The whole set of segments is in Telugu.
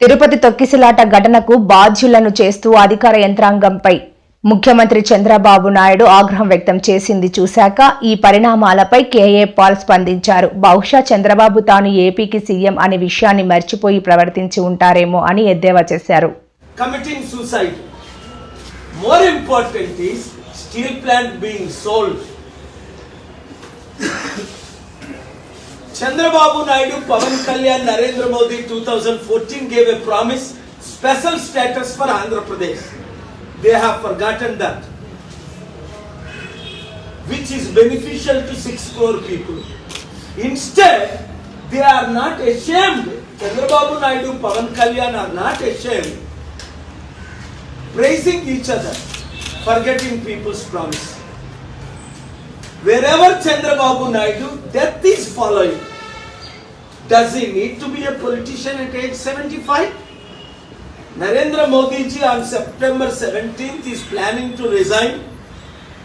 తిరుపతి తొక్కిసలాట ఘటనకు బాధ్యులను చేస్తూ అధికార యంత్రాంగంపై ముఖ్యమంత్రి చంద్రబాబు నాయుడు ఆగ్రహం వ్యక్తం చేసింది చూశాక ఈ పరిణామాలపై కేఏ పాల్ స్పందించారు బహుశా చంద్రబాబు తాను ఏపీకి సీఎం అనే విషయాన్ని మర్చిపోయి ప్రవర్తించి ఉంటారేమో అని ఎద్దేవా చేశారు committing suicide. More. Chandrababu Naidu, Pavan Kalyan, Narendra Modi 2014 gave a promise special status for Andhra Pradesh. They have forgotten that, which is beneficial to 6 crore people. Instead, they are not ashamed. Chandrababu Naidu, Pavan Kalyan are not ashamed praising each other, forgetting people's promise. Wherever Chandrababu Naidu, death is following. Does he need to be a politician at age 75? Narendra Modi ji on September 17th is planning to resign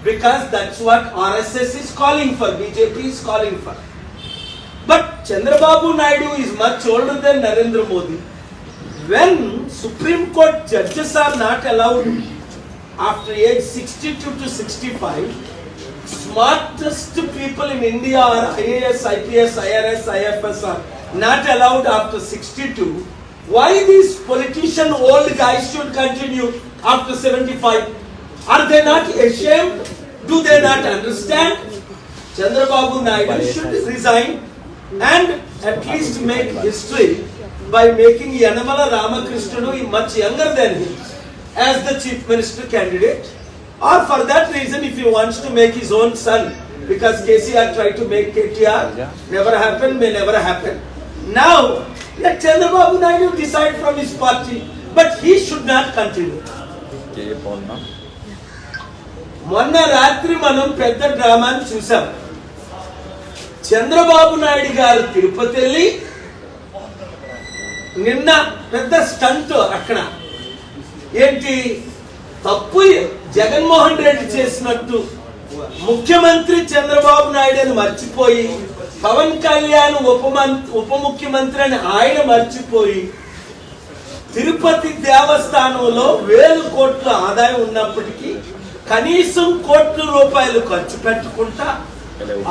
because that's what RSS is calling for, BJP is calling for. But Chandrababu Naidu is much older than Narendra Modi. When Supreme Court judges are not allowed after age 62 to 65, smartest people in India are IAS, IPS, IRS, IFS are not allowed after 62. Why these politician old guys should continue after 75? Are they not ashamed? Do they not understand? Chandrababu Naidu should resign and at least make history by making Yanamala Ramakrishnan much younger than him as the chief minister candidate. Or for that reason, if he wants to make his own son, because KCR tried to make KTR, never happened, may never happen. Now, let Chandrababu Naidu decide from his party, but he should not continue. మొన్న రాత్రి మనం పెద్ద డ్రామాని చూసాం చంద్రబాబు నాయుడు గారు తిరుపతి వెళ్ళి నిన్న పెద్ద స్టంట్ అక్కడ ఏంటి తప్పు జగన్మోహన్ రెడ్డి చేసినట్టు ముఖ్యమంత్రి చంద్రబాబు నాయుడు అని మర్చిపోయి పవన్ కళ్యాణ్ ఉప మం- ఉప ముఖ్యమంత్రి అని ఆయన మర్చిపోయి తిరుపతి దేవస్థానంలో వేలు కోట్ల ఆదాయం ఉన్నప్పటికీ కనీసం కోట్ల రూపాయలు ఖర్చు పెట్టకుండా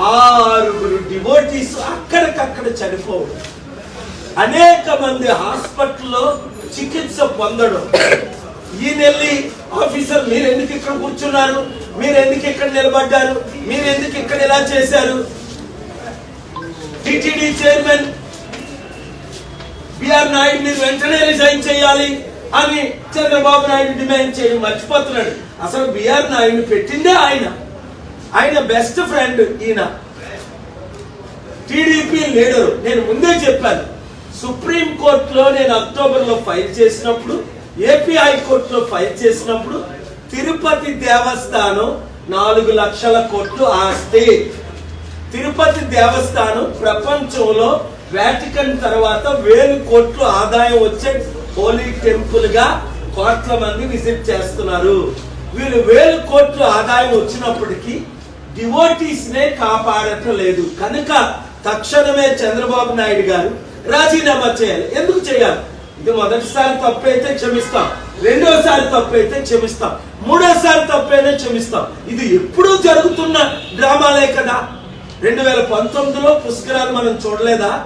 ఆరుగురు డివోటీస్ అక్కడికక్కడ చనిపోవడం అనేక మంది హాస్పిటల్లో చికిత్స పొందడం. ఈయన వెళ్ళి ఆఫీసర్ మీరు ఎందుకు ఇక్కడ కూర్చున్నారు? మీరు ఎందుకు ఇక్కడ నిలబడ్డారు? మీరు ఎందుకు ఇక్కడ ఇలా చేశారు? టిటిడి చైర్మన్ బిఆర్ నాయుడు మీరు వెంటనే రిజైన్ చేయాలి అని చంద్రబాబు నాయుడు డిమాండ్ చేయడం మర్చిపోతున్నాడు. అసలు బిఆర్ నాయుడు పెట్టిందే ఆయన. ఆయన బెస్ట్ ఫ్రెండ్ ఈయన. టీడీపీ లీడరు నేను ముందే చెప్పాను. సుప్రీం కోర్టులో నేను అక్టోబర్లో ఫైల్ చేసినప్పుడు ఏపీ హైకోర్టులో ఫైల్ చేసినప్పుడు తిరుపతి దేవస్థానం నాలుగు లక్షల కోట్లు ఆస్తి. తిరుపతి దేవస్థానం ప్రపంచంలో వాటికన్ తర్వాత వేలు కోట్లు ఆదాయం వచ్చే హోలీ టెంపుల్గా కోట్ల మంది విజిట్ చేస్తున్నారు. వీళ్ళు వేలు కోట్లు ఆదాయం వచ్చినప్పటికీ డివోటీస్ నే కాపాడటం లేదు. కనుక తక్షణమే చంద్రబాబు నాయుడు గారు రాజీనామా చేయాలి. ఎందుకు చేయాలి? ఇది మొదటిసారి తప్పు అయితే క్షమిస్తాం. రెండోసారి తప్పు అయితే క్షమిస్తాం. మూడోసారి అయితే క్షమిస్తాం. ఇది ఎప్పుడూ జరుగుతున్న డ్రామాలే కదా. రెండు వేల పంతొమ్మిదిలో పుష్కరాలు మనం చూడలేదా?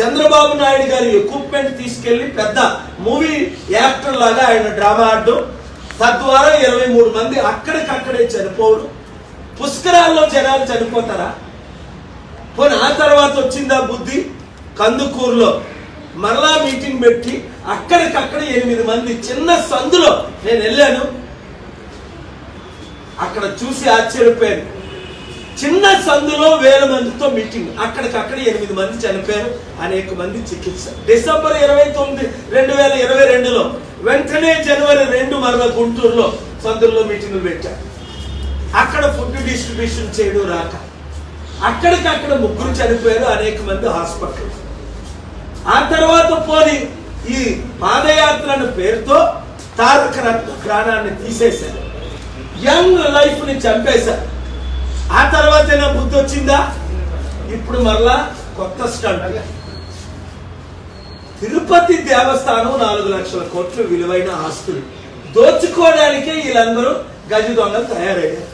చంద్రబాబు నాయుడు గారి ఎక్విప్మెంట్ తీసుకెళ్ళి పెద్ద మూవీ యాక్టర్ లాగా ఆయన డ్రామా ఆడడం. తద్వారా ఇరవై మూడు మంది అక్కడికక్కడే చనిపోవడం. పుష్కరాల్లో జనాలు చనిపోతారా? పోనీ ఆ తర్వాత వచ్చిందా బుద్ధి? కందుకూరులో. మరలా మీటింగ్ పెట్టి అక్కడికక్కడ ఎనిమిది మంది చిన్న సందులో నేను వెళ్ళాను. అక్కడ చూసి ఆశ్చర్యపోయాను చిన్న సందులో వేల మందితో మీటింగ్ అక్కడికక్కడ ఎనిమిది మంది చనిపోయారు. అనేక మంది చికిత్స. డిసెంబర్ ఇరవై తొమ్మిది రెండు వేల ఇరవై రెండులో వెంటనే జనవరి రెండు మరల గుంటూరులో సందుల్లో మీటింగ్లు పెట్టారు అక్కడ ఫుడ్ డిస్ట్రిబ్యూషన్ చేయడం రాక. అక్కడికక్కడ ముగ్గురు చనిపోయారు. అనేక మంది హాస్పిటల్. ఆ తర్వాత పోని ఈ పాదయాత్రను పేరుతో తారక రత్న ప్రాణాన్ని తీసేశారు. యంగ్ లైఫ్ని చంపేశారు. ఆ తర్వాత నా బుద్ధి వచ్చిందా ఇప్పుడు మరలా కొత్త స్టంట్. తిరుపతి దేవస్థానం నాలుగు లక్షల కోట్లు విలువైన ఆస్తులు. దోచుకోవడానికే వీళ్ళందరూ గజ దొంగలు తయారయ్యారు.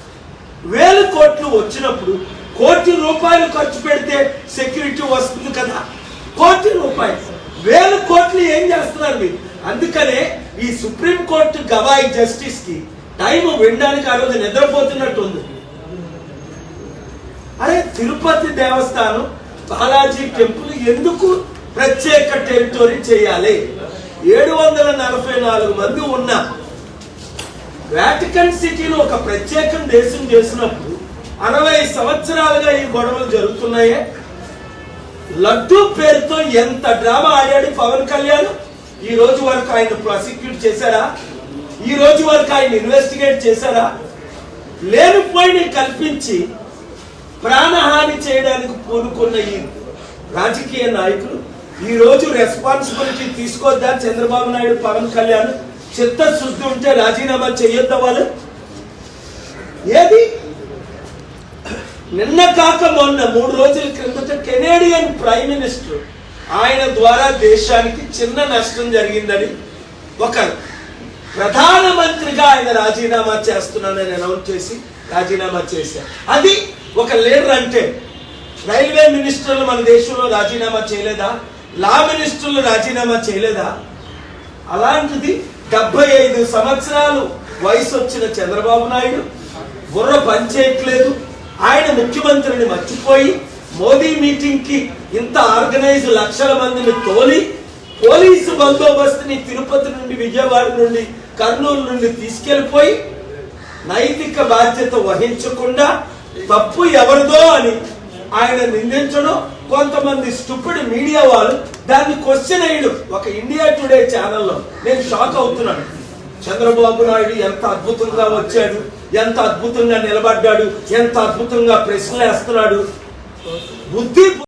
వేల కోట్లు వచ్చినప్పుడు కోటి రూపాయలు ఖర్చు పెడితే సెక్యూరిటీ వస్తుంది కదా. కోటి రూపాయలు. వేల కోట్లు ఏం చేస్తున్నారు మీరు? అందుకనే ఈ సుప్రీం కోర్టు గవాయి జస్టిస్కి టైం వినడానికి ఆ రోజు నిద్రపోతున్నట్టు ఉంది. అరే తిరుపతి దేవస్థానం బాలాజీ టెంపుల్ ఎందుకు ప్రత్యేక టెరిటరీ చేయాలి? ఏడు వందల నలభై నాలుగు మంది ఉన్న వాటికన్ సిటీలో ఒక ప్రత్యేకం దేశం చేసినప్పుడు అరవై సంవత్సరాలుగా ఈ గొడవలు జరుగుతున్నాయే. లడ్డూ పేరుతో ఎంత డ్రామా ఆడాడు పవన్ కళ్యాణ్? ఈ రోజు వరకు ఆయన ప్రాసిక్యూట్ చేశారా? ఈ రోజు వరకు ఆయన ఇన్వెస్టిగేట్ చేశారా? లేనిపోయిన కల్పించి ప్రాణహాని చేయడానికి పూనుకున్న ఈ రాజకీయ నాయకులు ఈ రోజు రెస్పాన్సిబిలిటీ తీసుకోద్దా చంద్రబాబు నాయుడు పవన్ కళ్యాణ్? చిత్తశుద్ధి ఉంటే రాజీనామా చేయొద్దా వాళ్ళు? ఏది? నిన్న కాక మొన్న మూడు రోజుల క్రిందట కెనేడియన్ ప్రైమ్ మినిస్టర్ ఆయన ద్వారా దేశానికి చిన్న నష్టం జరిగిందని ఒక ప్రధానమంత్రిగా ఆయన రాజీనామా చేస్తున్నానని అనౌన్స్ చేసి రాజీనామా చేశారు. అది ఒక లీడర్ అంటే రైల్వే మినిస్టర్లు మన దేశంలో రాజీనామా చేయలేదా? లా మినిస్టర్లు రాజీనామా చేయలేదా? అలాంటిది డెబ్బై ఐదు సంవత్సరాలు వయసు వచ్చిన చంద్రబాబు నాయుడు బుర్ర పనిచేయట్లేదు. ఆయన ముఖ్యమంత్రిని మర్చిపోయి మోదీ మీటింగ్కి ఇంత ఆర్గనైజ్ లక్షల మందిని తోలి పోలీసు బందోబస్తుని తిరుపతి నుండి విజయవాడ నుండి కర్నూలు నుండి తీసుకెళ్ళిపోయి నైతిక బాధ్యత వహించకుండా తప్పు ఎవరిదో అని ఆయన నిందించడం కొంతమంది స్టూపిడ్ మీడియా వాళ్ళు దాన్ని క్వశ్చన్ అయ్యడు ఒక ఇండియా టుడే ఛానల్లో. నేను షాక్ అవుతున్నాను. చంద్రబాబు నాయుడు ఎంత అద్భుతంగా వచ్చాడు. ఎంత అద్భుతంగా నిలబడ్డాడు ఎంత అద్భుతంగా ప్రశ్నలు వేస్తున్నాడు బుద్ధి